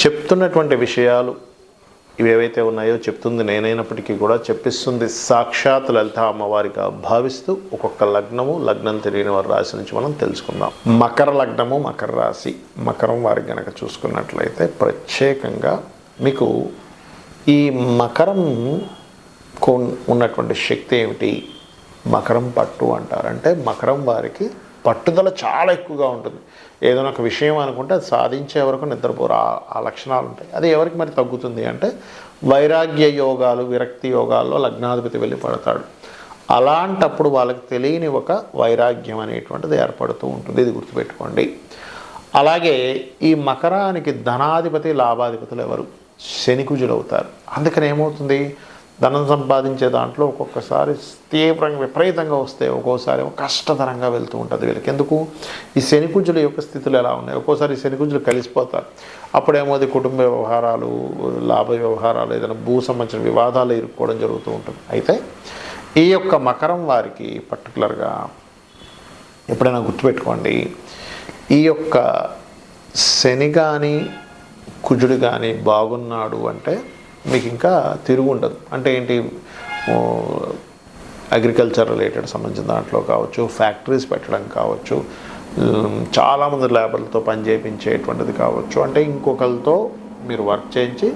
చెప్తున్నటువంటి విషయాలు ఇవేవైతే ఉన్నాయో చెప్తుంది నేనైనప్పటికీ కూడా చెప్పిస్తుంది సాక్షాత్ లలిత అమ్మవారిగా భావిస్తూ ఒక్కొక్క లగ్నము లగ్నం తెలియని వారి రాశి నుంచి మనం తెలుసుకుందాం. మకర లగ్నము మకర రాశి మకరం వారికి గనక చూసుకున్నట్లయితే ప్రత్యేకంగా మీకు ఈ మకరం కొన్- ఉన్నటువంటి శక్తి ఏమిటి? మకరం పట్టు అంటారంటే మకరం వారికి పట్టుదల చాలా ఎక్కువగా ఉంటుంది. ఏదైనా ఒక విషయం అనుకుంటే అది సాధించే వరకు నిద్రపోరు. ఆ- లక్షణాలు ఉంటాయి. అది ఎవరికి మరి తగ్గుతుంది అంటే వైరాగ్య యోగాలు విరక్తి యోగాల్లో లగ్నాధిపతి వెళ్ళి పడతాడు. అలాంటప్పుడు వాళ్ళకి తెలియని ఒక వైరాగ్యం అనేటువంటిది ఏర్పడుతూ ఉంటుంది. ఇది గుర్తుపెట్టుకోండి. అలాగే ఈ మకరానికి ధనాధిపతి లాభాధిపతులు ఎవరు? శనికుజులు అవుతారు. అందుకని ఏమవుతుంది? ధనం సంపాదించే దాంట్లో ఒక్కొక్కసారి తీవ్రంగా విపరీతంగా వస్తే ఒక్కోసారి కష్టతరంగా వెళ్తూ ఉంటుంది వీళ్ళకి. ఎందుకు? ఈ శనికుంజుల యొక్క స్థితులు ఎలా ఉన్నాయి? ఒక్కోసారి శనికుంజులు కలిసిపోతారు. అప్పుడేమో అది కుటుంబ వ్యవహారాలు లాభ వ్యవహారాలు ఏదైనా భూ సంబంధించిన వివాదాలు ఇరుక్కోవడం జరుగుతూ ఉంటుంది. అయితే ఈ యొక్క మకరం వారికి పర్టికులర్గా ఎప్పుడైనా గుర్తుపెట్టుకోండి ఈ యొక్క శని కానీ కుజుడు కానీ బాగున్నాడు అంటే మీకు ఇంకా తిరుగు ఉండదు. అంటే ఏంటి అగ్రికల్చర్ రిలేటెడ్ సంబంధించిన దాంట్లో కావచ్చు ఫ్యాక్టరీస్ పెట్టడం కావచ్చు చాలామంది లేబర్లతో పని చేయించేటువంటిది కావచ్చు. అంటే ఇంకొకరితో మీరు వర్క్ చేయించి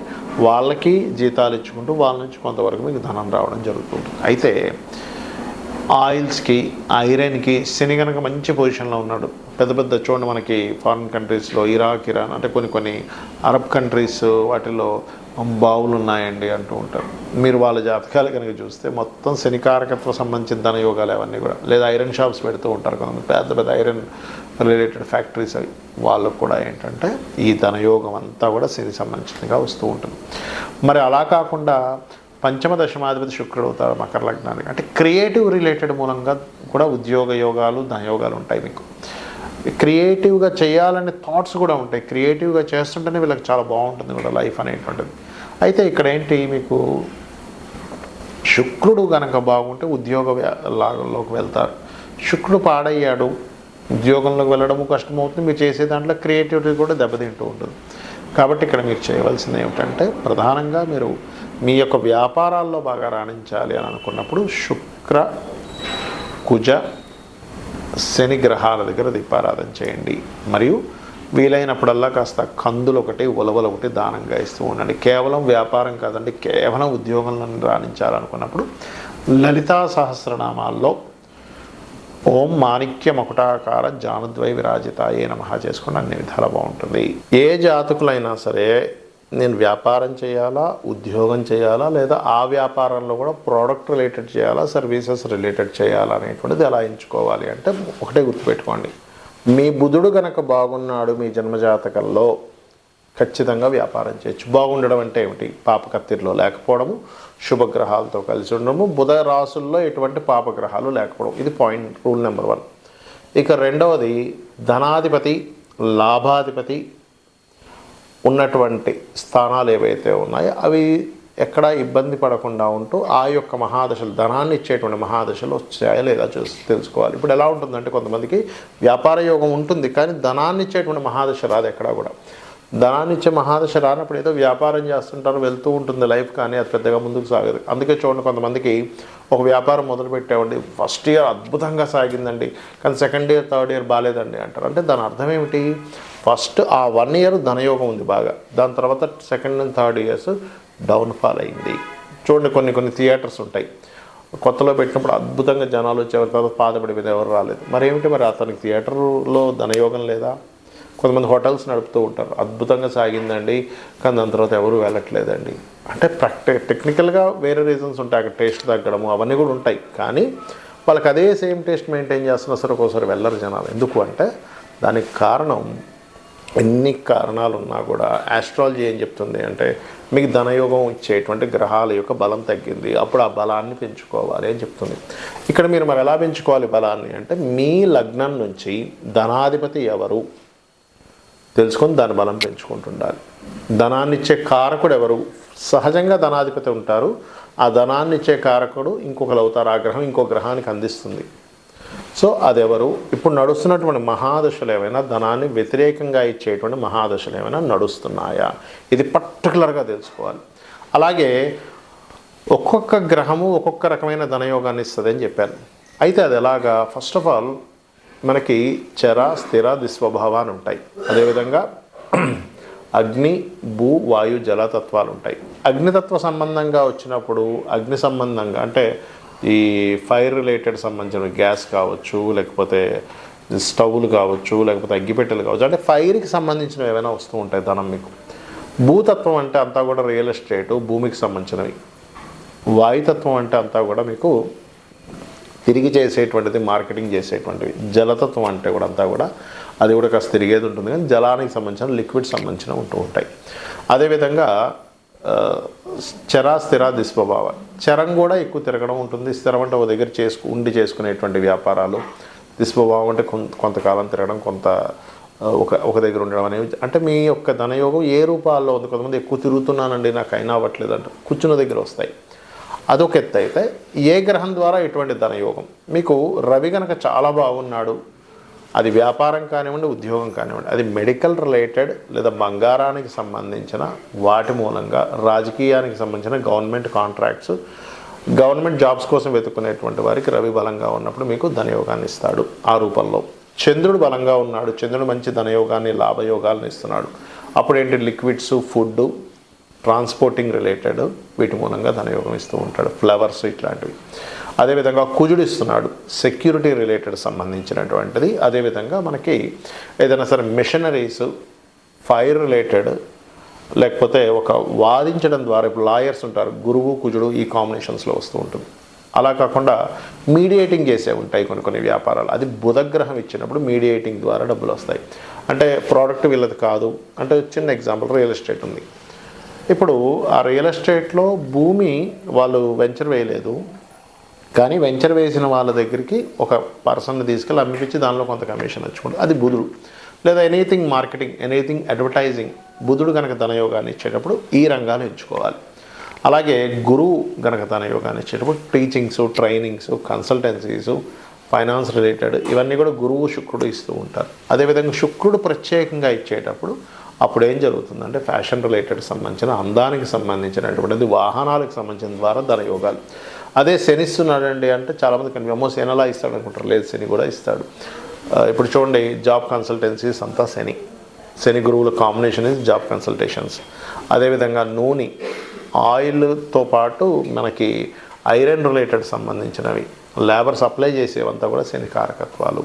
వాళ్ళకి జీతాలు ఇచ్చుకుంటూ వాళ్ళ నుంచి కొంతవరకు మీకు ధనం రావడం జరుగుతుంది అయితే ఆయిల్స్కి ఐరన్కి శని కనుక మంచి పొజిషన్లో ఉన్నాడు పెద్ద పెద్ద చూడండి మనకి ఫారిన్ కంట్రీస్లో ఇరాక్ ఇరాన్ అంటే కొన్ని కొన్ని అరబ్ కంట్రీస్ వాటిలో బావులు ఉన్నాయండి అంటూ ఉంటారు. మీరు వాళ్ళ జాతకాలు కనుక చూస్తే మొత్తం శనికారకత్వ సంబంధించిన ధన యోగాలు అవన్నీ కూడా. లేదా ఐరన్ షాప్స్ పెడుతూ ఉంటారు కొంతమంది. పెద్ద పెద్ద ఐరన్ రిలేటెడ్ ఫ్యాక్టరీస్ అవి. వాళ్ళకు కూడా ఏంటంటే ఈ ధనయోగం అంతా కూడా శని సంబంధించినగా వస్తూ ఉంటుంది. మరి అలా కాకుండా పంచమ దశమాధిపతి శుక్రుడు అవుతాడు మకర లగ్నానికి. అంటే క్రియేటివ్ రిలేటెడ్ మూలంగా కూడా ఉద్యోగ యోగాలు ధనయోగాలు ఉంటాయి మీకు. క్రియేటివ్గా చేయాలనే థాట్స్ కూడా ఉంటాయి. క్రియేటివ్గా చేస్తుంటేనే వీళ్ళకి చాలా బాగుంటుంది కూడా లైఫ్ అనేటువంటిది. అయితే ఇక్కడ ఏంటి మీకు శుక్రుడు కనుక బాగుంటే ఉద్యోగ లాగంలోకి వెళ్తారు శుక్రుడు పాడయ్యాడు. ఉద్యోగంలోకి వెళ్ళడము కష్టమవుతుంది. మీరు చేసే దాంట్లో క్రియేటివిటీ కూడా దెబ్బతింటూ ఉంటుంది. కాబట్టి ఇక్కడ మీరు చేయవలసింది ఏమిటంటే ప్రధానంగా మీరు మీ యొక్క వ్యాపారాల్లో బాగా రాణించాలి అని అనుకున్నప్పుడు శుక్ర కుజ శని గ్రహాల దగ్గర దీపారాధన చేయండి. మరియు వీలైనప్పుడల్లా కాస్త కందులు ఒకటి ఉలవలు ఒకటి దానంగా ఇస్తూ ఉండండి. కేవలం వ్యాపారం కాదండి కేవలం ఉద్యోగంలో రాణించాలనుకున్నప్పుడు లలితా సహస్రనామాల్లో ఓం మాణిక్య మకుటాకార జానుద్వై విరాజితాయే నమః చేసుకుని అన్ని విధాలు బాగుంటుంది. ఏ జాతకులైనా సరే నేను వ్యాపారం చేయాలా ఉద్యోగం చేయాలా లేదా ఆ వ్యాపారంలో కూడా ప్రోడక్ట్ రిలేటెడ్ చేయాలా సర్వీసెస్ రిలేటెడ్ చేయాలా అనేటువంటిది ఎలా ఎంచుకోవాలి అంటే ఒకటే గుర్తుపెట్టుకోండి. మీ బుధుడు గనక బాగున్నాడు మీ జన్మజాతకంలో ఖచ్చితంగా వ్యాపారం చేయొచ్చు. బాగుండడం అంటే ఏమిటి? పాపకత్తిరిలో లేకపోవడము శుభగ్రహాలతో కలిసి ఉండడము బుధ రాసుల్లో ఎటువంటి పాపగ్రహాలు లేకపోవడం. ఇది పాయింట్ రూల్ నెంబర్ వన్ ఇక రెండవది ధనాధిపతి లాభాధిపతి ఉన్నటువంటి స్థానాలు ఏవైతే ఉన్నాయో అవి ఎక్కడ ఇబ్బంది పడకుండా ఉంటూ ఆ యొక్క మహాదశలు ధనాన్ని ఇచ్చేటువంటి మహాదశలు వచ్చాయా లేదా చూసి తెలుసుకోవాలి. ఇప్పుడు ఎలా ఉంటుందంటే కొంతమందికి వ్యాపార యోగం ఉంటుంది కానీ ధనాన్ని ఇచ్చేటువంటి మహాదశ రాదు ఎక్కడా కూడా. ధనాన్నిచ్చే మహాదశ రానప్పుడు ఏదో వ్యాపారం చేస్తుంటారు వెళ్తూ ఉంటుంది లైఫ్ కానీ అది పెద్దగా ముందుకు సాగదు. అందుకే చూడండి కొంతమందికి ఒక వ్యాపారం మొదలుపెట్టేవండి ఫస్ట్ ఇయర్ అద్భుతంగా సాగిందండి. కానీ సెకండ్ ఇయర్ థర్డ్ ఇయర్ బాగాలేదండి అంటారు. అంటే దాని అర్థం ఏమిటి? ఫస్ట్ ఆ వన్ ఇయర్ ధనయోగం ఉంది బాగా. దాని తర్వాత second and third years downfall అయింది. చూడండి కొన్ని కొన్ని థియేటర్స్ ఉంటాయి. కొత్తలో పెట్టినప్పుడు అద్భుతంగా జనాలు వచ్చేవారు తర్వాత పాదపడిపోయింది ఎవరు రాలేదు. మరి ఏమిటి మరి అతనికి థియేటర్లో ధనయోగం లేదా? కొంతమంది హోటల్స్ నడుపుతూ ఉంటారు. అద్భుతంగా సాగిందండి. కానీ దాని తర్వాత ఎవరు వెళ్ళట్లేదండి. అంటే ప్రాక్టి టెక్నికల్గా వేరే రీజన్స్ ఉంటాయి. అక్కడ టేస్ట్ తగ్గడము అవన్నీ కూడా ఉంటాయి. కానీ వాళ్ళకి అదే సేమ్ టేస్ట్ మెయింటైన్ చేస్తున్నా సరే ఒక్కోసారి వెళ్ళరు జనాలు. ఎందుకు అంటే దానికి కారణం ఎన్ని కారణాలు ఉన్నా కూడా ఆస్ట్రాలజీ ఏం చెప్తుంది అంటే మీకు ధనయోగం ఇచ్చేటువంటి గ్రహాల యొక్క బలం తగ్గింది. అప్పుడు ఆ బలాన్ని పెంచుకోవాలి అని చెప్తుంది. ఇక్కడ మీరు మరి ఎలా పెంచుకోవాలి బలాన్ని అంటే మీ లగ్నం నుంచి ధనాధిపతి ఎవరు? తెలుసుకొని దాని బలం పెంచుకుంటుండాలి. ధనాన్ని ఇచ్చే కారకుడు ఎవరు? సహజంగా ధనాధిపతి ఉంటారు. ఆ ధనాన్ని ఇచ్చే కారకుడు ఇంకొకరు అవుతారు. ఆ గ్రహం ఇంకో గ్రహానికి అందిస్తుంది. సో అదెవరు? ఇప్పుడు నడుస్తున్నటువంటి మహాదశలు ఏమైనా ధనాన్ని వ్యతిరేకంగా ఇచ్చేటువంటి మహాదశలు ఏమైనా నడుస్తున్నాయా? ఇది పర్టికులర్గా తెలుసుకోవాలి. అలాగే ఒక్కొక్క గ్రహము ఒక్కొక్క రకమైన ధనయోగాన్ని ఇస్తుంది అని చెప్పాను. అయితే అది ఎలాగా? ఫస్ట్ ఆఫ్ ఆల్ మనకి చర స్థిర దిస్వభావ అని ఉంటాయి. అదేవిధంగా అగ్ని భూ వాయు జలతత్వాలు ఉంటాయి. అగ్నితత్వ సంబంధంగా వచ్చినప్పుడు అగ్ని సంబంధంగా అంటే ఈ ఫైర్ రిలేటెడ్ సంబంధించిన గ్యాస్ కావచ్చు లేకపోతే స్టవ్లు కావచ్చు లేకపోతే అగ్గిపెట్టెలు కావచ్చు అంటే ఫైర్కి సంబంధించినవి ఏమైనా వస్తూ ఉంటాయి ధనం మీకు. భూతత్వం అంటే అంతా కూడా రియల్ ఎస్టేటు భూమికి సంబంధించినవి. వాయుతత్వం అంటే అంతా కూడా మీకు తిరిగి చేసేటువంటిది మార్కెటింగ్ చేసేటువంటివి. జలతత్వం అంటే కూడా అంతా కూడా అది కూడా కాస్త తిరిగేది ఉంటుంది. కానీ జలానికి సంబంధించిన లిక్విడ్ సంబంధించిన ఉంటూ ఉంటాయి. అదేవిధంగా చరా స్థిర దిస్వభావ చరం కూడా ఎక్కువ తిరగడం ఉంటుంది. స్థిరం అంటే ఒక దగ్గర చేసుకు ఉండి చేసుకునేటువంటి వ్యాపారాలు. దిస్వభావం అంటే కొంత కొంతకాలం తిరగడం కొంత ఒక ఒక దగ్గర ఉండడం అనేవి. అంటే మీ యొక్క ధనయోగం ఏ రూపాల్లో ఉంది? కొంతమంది ఎక్కువ తిరుగుతున్నానండి నాకు అయినా అవ్వట్లేదు అంటే కూర్చున్న దగ్గర వస్తాయి. అదొక ఎత్తు అయితే ఏ గ్రహం ద్వారా ఎటువంటి ధనయోగం? మీకు రవి కనుక చాలా బాగున్నాడు అది వ్యాపారం కానివ్వండి ఉద్యోగం కానివ్వండి అది మెడికల్ రిలేటెడ్ లేదా బంగారానికి సంబంధించిన వాటి మూలంగా రాజకీయానికి సంబంధించిన గవర్నమెంట్ కాంట్రాక్ట్స్ గవర్నమెంట్ జాబ్స్ కోసం వెతుక్కునేటువంటి వారికి రవి బలంగా ఉన్నప్పుడు మీకు ధనయోగాన్ని ఇస్తాడు ఆ రూపంలో. చంద్రుడు బలంగా ఉన్నాడు చంద్రుడు మంచి ధనయోగాన్ని లాభయోగాలను ఇస్తున్నాడు. అప్పుడేంటి? లిక్విడ్స్ ఫుడ్ ట్రాన్స్పోర్టింగ్ రిలేటెడ్ వీటి మూలంగా ధనయోగం ఇస్తూ ఉంటాడు. ఫ్లవర్స్ ఇట్లాంటివి. అదేవిధంగా కుజుడు ఇస్తున్నాడు. సెక్యూరిటీ రిలేటెడ్ సంబంధించినటువంటిది. అదేవిధంగా మనకి ఏదైనా సరే మిషనరీస్ ఫైర్ రిలేటెడ్ లేకపోతే ఒక వాదించడం ద్వారా ఇప్పుడు లాయర్స్ ఉంటారు. గురువు కుజుడు ఈ కాంబినేషన్స్లో వస్తూ ఉంటుంది. అలా కాకుండా మీడియేటింగ్ చేసే ఉంటాయి కొన్ని కొన్ని వ్యాపారాలు. అది బుధగ్రహం ఇచ్చినప్పుడు మీడియేటింగ్ ద్వారా డబ్బులు వస్తాయి. అంటే ప్రోడక్ట్ వీళ్ళది కాదు. అంటే చిన్న ఎగ్జాంపుల్ రియల్ ఎస్టేట్ ఉంది. ఇప్పుడు ఆ రియల్ ఎస్టేట్లో భూమి వాళ్ళు వెంచర్ వేయలేదు. కానీ వెంచర్ వేసిన వాళ్ళ దగ్గరికి ఒక పర్సన్ని తీసుకెళ్ళి అమ్మిపించి దానిలో కొంత కమిషన్ వచ్చుకుంటుంది. అది బుధుడు. లేదా ఎనీథింగ్ మార్కెటింగ్ ఎనీథింగ్ అడ్వర్టైజింగ్ బుధుడు కనుక ధనయోగాన్ని ఇచ్చేటప్పుడు ఈ రంగాలు ఎంచుకోవాలి. అలాగే గురువు గనక ధనయోగాన్ని ఇచ్చేటప్పుడు teachings trainings consultancies finance related ఇవన్నీ కూడా గురువు శుక్రుడు ఇస్తూ ఉంటారు. అదేవిధంగా శుక్రుడు ప్రత్యేకంగా ఇచ్చేటప్పుడు అప్పుడు ఏం జరుగుతుందంటే ఫ్యాషన్ రిలేటెడ్ సంబంధించిన అందానికి సంబంధించినటువంటిది వాహనాలకు సంబంధించిన ద్వారా ధన యోగాలు అదే శని ఇస్తున్నాడండి అంటే చాలామంది కనిపి అమ్మో శని ఎలా ఇస్తాడు అనుకుంటారు. లేదు శని కూడా ఇస్తాడు. ఇప్పుడు చూడండి జాబ్ కన్సల్టెన్సీస్ అంతా శని. శని గురువుల కాంబినేషన్ ఇస్ జాబ్ కన్సల్టేషన్స్ అదేవిధంగా నూనె ఆయిల్తో పాటు మనకి ఐరన్ రిలేటెడ్ సంబంధించినవి. లేబర్ సప్లై చేసేవంతా కూడా శని కారకత్వాలు.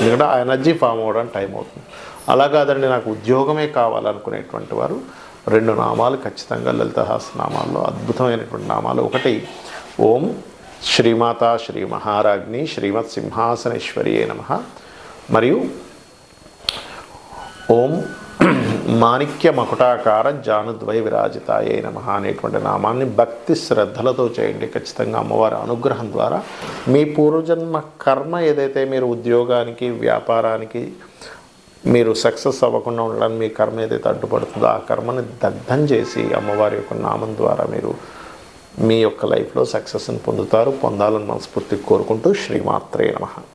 ఎందుకంటే ఆ ఎనర్జీ ఫామ్ అవ్వడానికి టైం అవుతుంది. అలా కాదండి నాకు ఉద్యోగమే కావాలనుకునేటువంటి వారు రెండు నామాలు ఖచ్చితంగా లలిత నామాల్లో అద్భుతమైనటువంటి నామాలు. ఒకటి ఓం శ్రీమాత శ్రీ మహారాజ్ని శ్రీమత్ సింహాసనేశ్వరియే నమ. మరియు ఓం మాణిక్య మకుటాకార జానుద్వై విరాజితాయే నమ అనేటువంటి నామాన్ని భక్తి శ్రద్ధలతో చేయండి. ఖచ్చితంగా అమ్మవారి అనుగ్రహం ద్వారా మీ పూర్వజన్మ కర్మ ఏదైతే మీరు ఉద్యోగానికి వ్యాపారానికి మీరు సక్సెస్ అవ్వకుండా ఉండడానికి మీ కర్మ ఏదైతే అడ్డుపడుతుందో ఆ కర్మని దగ్ధం చేసి అమ్మవారి యొక్క నామం ద్వారా మీరు మీ యొక్క లైఫ్లో సక్సెస్ని పొందుతారు. పొందాలని మనస్ఫూర్తి కోరుకుంటూ శ్రీమాత్రే నమ.